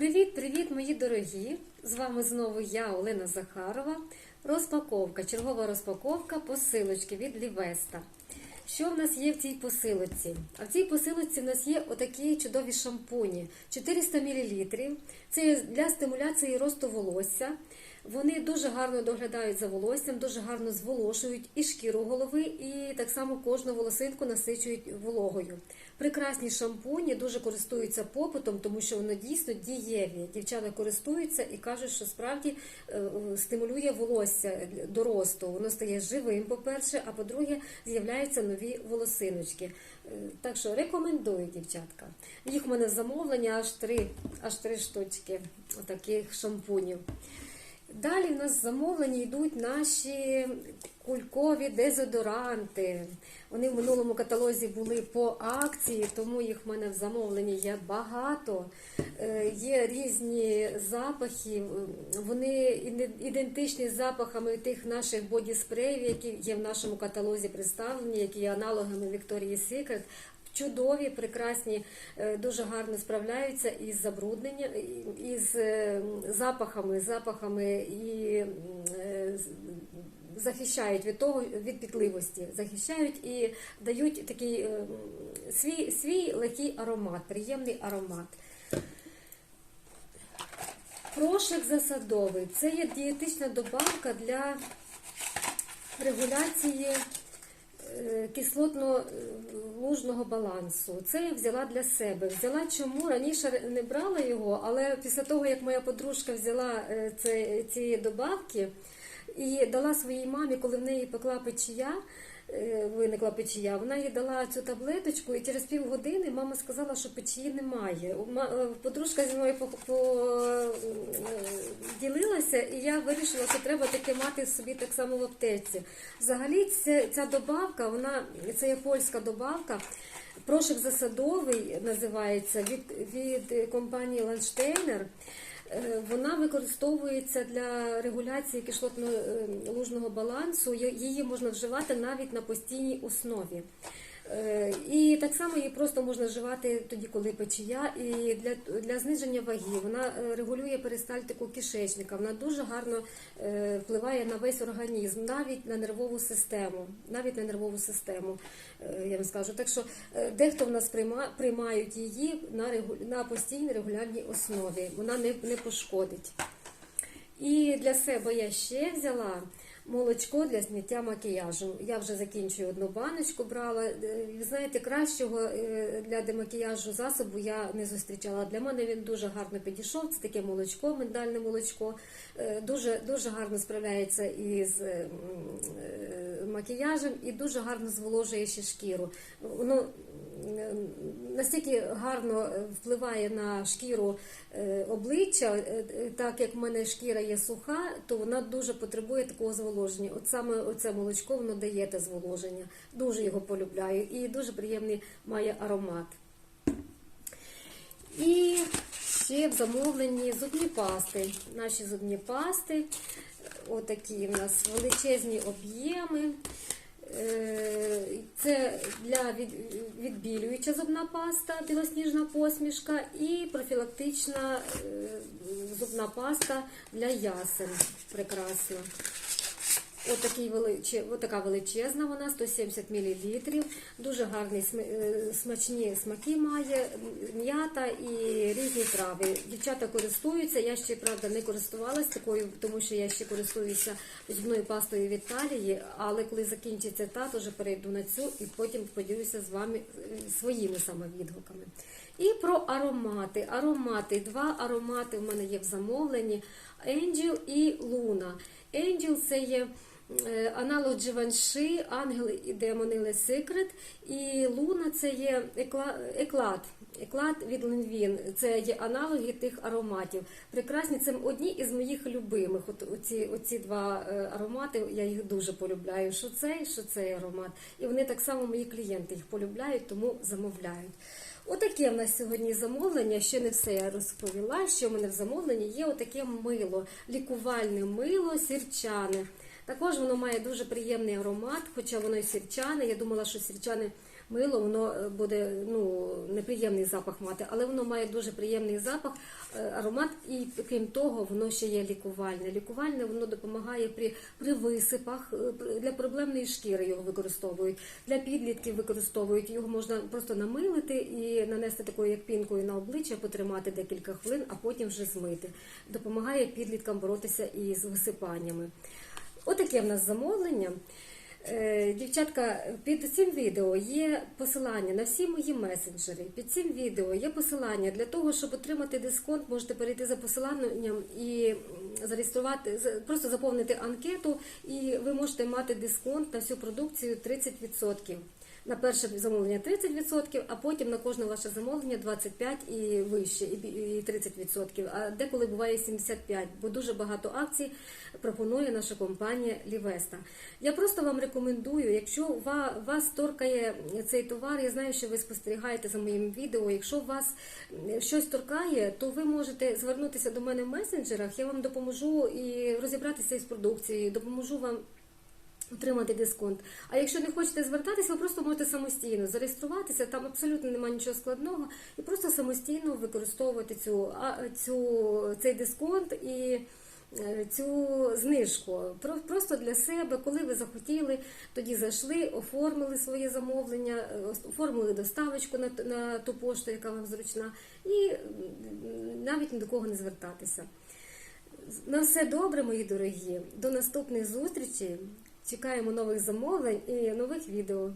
Привіт-привіт, мої дорогі! З вами знову я, Олена Захарова. Розпаковка, чергова розпаковка посилочки від Лівеста. Що в нас є в цій посилочці? А в цій посилочці в нас є отакі чудові шампуні 400 мл. Це для стимуляції росту волосся. Вони дуже гарно доглядають за волоссям, дуже гарно зволожують і шкіру голови, і так само кожну волосинку насичують вологою. Прекрасні шампуні дуже користуються попитом, тому що воно дійсно дієві. Дівчата користуються і кажуть, що справді е, стимулює волосся до росту. Воно стає живим, по-перше, а по-друге, з'являються нові волосиночки. Е, Так що рекомендую, дівчатка. Їх в мене замовлення аж три, аж три штучки таких шампунів. Далі в нас замовлені йдуть наші кулькові дезодоранти. Вони в минулому каталозі були по акції, тому їх в мене в замовленні є багато. Е, Є різні запахи, вони ідентичні з запахами тих наших боді-спреїв, які є в нашому каталозі представлені, які є аналогами Victoria's Secret. Чудові, прекрасні, е, дуже гарно справляються із забрудненням, із е, запахами, запахами і е, захищають від того від пітливості, захищають і дають такий свій, свій легкий аромат, приємний аромат. Прошик засадовий це є дієтична добавка для регуляції кислотно-лужного балансу. Це я взяла для себе. Взяла чому? Раніше не брала його, але після того, як моя подружка взяла це, ці добавки і дала своїй мамі, коли в неї пекла печія, виникла печія, вона їй дала цю таблеточку, і через півгодини мама сказала, що печії немає. Подружка зі мною поділилася, і я вирішила, що треба таке мати собі так само в аптеці. Взагалі, ця, ця добавка, вона це є польська добавка. Прошик засадовий називається від, від компанії Ланштейнер. Вона використовується для регуляції кислотно-лужного балансу. Її можна вживати навіть на постійній основі. І так само її просто можна вживати тоді, коли печія, і для для зниження ваги. Вона регулює перистальтику кишечника, вона дуже гарно впливає на весь організм, навіть на нервову систему. Навіть на нервову систему, я вам скажу. Так що дехто в нас прийма, приймають її на регу, на постійній регулярній основі. Вона не, не пошкодить. І для себе я ще взяла. Молочко для зняття макіяжу. Я вже закінчую одну баночку брала. Ви знаєте, кращого для демакіяжу засобу я не зустрічала. Для мене він дуже гарно підійшов. Це таке молочко, миндальне молочко. Дуже дуже гарно справляється із макіяжем і дуже гарно зволожує ще шкіру. Воно настільки гарно впливає на шкіру обличчя, так як в мене шкіра є суха, то вона дуже потребує такого зволоження. От саме оце молочко воно дає те зволоження. Дуже його полюбляю і дуже приємний має аромат. І ще в замовленні зубні пасти. Наші зубні пасти, отакі в нас величезні об'єми. Це для відбілююча зубна паста, білосніжна посмішка і профілактична зубна паста для ясен. Прекрасна. Отакий величе, отака величезна вона, 170 мл. Дуже гарні смачні смаки має, м'ята і різні трави. Дівчата користуються. Я ще, правда, не користувалась такою, тому що я ще користуюся зубною пастою в Італії, але коли закінчиться та, то вже перейду на цю і потім поділюся з вами своїми саме відгуками. І про аромати. Аромати. Два аромати в мене є в замовленні: Angel і Luna. Angel це є. Аналог Givenchy, Ангел і Демониле Секрет. І Луна це є еклад. Еклад від Ленвін. Це є аналоги тих ароматів. Прекрасні, це одні із моїх любимих. От оці, оці два аромати, я їх дуже полюбляю. Що цей, що цей аромат. І вони так само мої клієнти їх полюбляють, тому замовляють. Отаке в нас сьогодні замовлення. Ще не все я розповіла. Що в мене в замовленні є отаке мило, лікувальне мило, сірчане. Також воно має дуже приємний аромат, хоча воно і сірчане. Я думала, що сірчане мило, воно е, буде ну, неприємний запах мати, але воно має дуже приємний запах, е, аромат, і крім того, воно ще є лікувальне. Лікувальне воно допомагає при, при висипах, е, для проблемної шкіри його використовують, для підлітків використовують. Його можна просто намилити і нанести такою як пінкою на обличчя, потримати декілька хвилин, а потім вже змити. Допомагає підліткам боротися із висипаннями. Отаке в нас замовлення. Е, Дівчатка, під цим відео є посилання на всі мої месенджери. Під цим відео є посилання для того, щоб отримати дисконт. Можете перейти за посиланням і зареєструвати, просто заповнити анкету, і ви можете мати дисконт на всю продукцію 30%. На перше замовлення 30%, а потім на кожне ваше замовлення 25% і вище, і 30%, а деколи буває 75%, бо дуже багато акцій пропонує наша компанія Лівеста. Я просто вам рекомендую, якщо вас торкає цей товар, я знаю, що ви спостерігаєте за моїм відео. Якщо вас щось торкає, то ви можете звернутися до мене в месенджерах, я вам допоможу і розібратися із продукцією, допоможу вам отримати дисконт. А якщо не хочете звертатися, ви просто можете самостійно зареєструватися, там абсолютно немає нічого складного, і просто самостійно використовувати цю, цю, цей дисконт і е, цю знижку. Просто для себе, коли ви захотіли, тоді зайшли, оформили своє замовлення, е, оформили доставочку на, на ту пошту, яка вам зручна, і навіть ні до кого не звертатися. На все добре, мої дорогі. До наступних зустрічей. Чекаємо нових замовлень і нових відео.